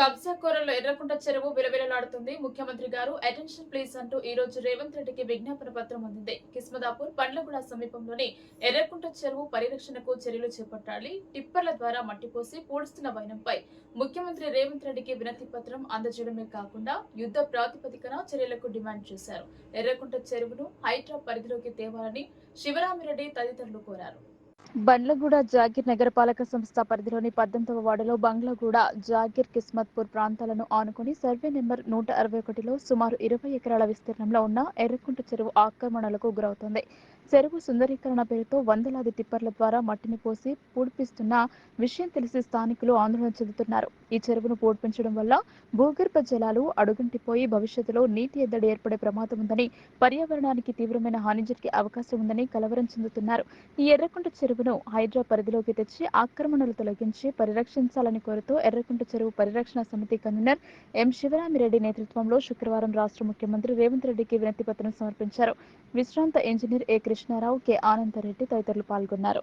కబ్జా కోరల్లో ఎర్రకుంట చెరువు విలవిలలాడుతుంది. ముఖ్యమంత్రి గారు అటెన్షన్ ప్లీజ్ అంటూ ఈ రోజు రేవంత్ రెడ్డికి విజ్ఞాపన పత్రం అందింది. కిస్మదాపూర్ పండ్లగూడ సమీపంలోని ఎర్రకుంట చెరువు పరిరక్షణకు చర్యలు చేపట్టాలి. టిప్పర్ల ద్వారా మట్టిపోసి పూడుస్తున్న వైనంపై ముఖ్యమంత్రి రేవంత్ రెడ్డికి వినతి పత్రం అందజేయడమే కాకుండా యుద్ధ ప్రాతిపదికన చర్యలకు డిమాండ్ చేశారు. ఎర్రకుంట చెరువును హైడ్రా పరిధిలోకి తేవాలని శివరామిరెడ్డి తదితరులు కోరారు. బండ్లగూడ జాగీర్ నగరపాలక సంస్థ పరిధిలోని పద్దెనిమిదవ వార్డులో బంగ్లాగూడ జాగీర్ కిస్మత్పూర్ ప్రాంతాలను ఆనుకుని సర్వే నెంబర్ నూట అరవై ఒకటిలో సుమారు ఇరవై ఎకరాల విస్తీర్ణంలో ఉన్న ఎర్రకుంట చెరువు ఆక్రమణలకు గురవుతుంది. చెరువు సుందరీకరణ పేరుతో వందలాది టిప్పర్ల ద్వారా మట్టిని పోసి పూడిపిస్తున్న విషయం తెలిసి స్థానికులు ఆందోళన చెందుతున్నారు. ఈ చెరువును పూడ్పించడం వల్ల భూగర్భ జలాలు అడుగంటిపోయి భవిష్యత్తులో నీటి ఎద్దడి ఏర్పడే ప్రమాదం ఉందని పర్యావరణానికి తీవ్రమైన హాని జరిగే అవకాశం ఉందని కలవరం చెందుతున్నారు. ఈ ఎర్రకుంట చెరువు చెరువును హైడ్రా పరిధిలోకి తెచ్చి ఆక్రమణలు తొలగించి పరిరక్షించాలని కోరుతూ ఎర్రకుంట చెరువు పరిరక్షణ సమితి కన్వీనర్ ఎం శివరామిరెడ్డి నేతృత్వంలో శుక్రవారం రాష్ట్ర ముఖ్యమంత్రి రేవంత్ రెడ్డికి వినతి పత్రం సమర్పించారు. విశ్రాంత engineer A Krishna Rao K Anand Reddy తదితరులు పాల్గొన్నారు.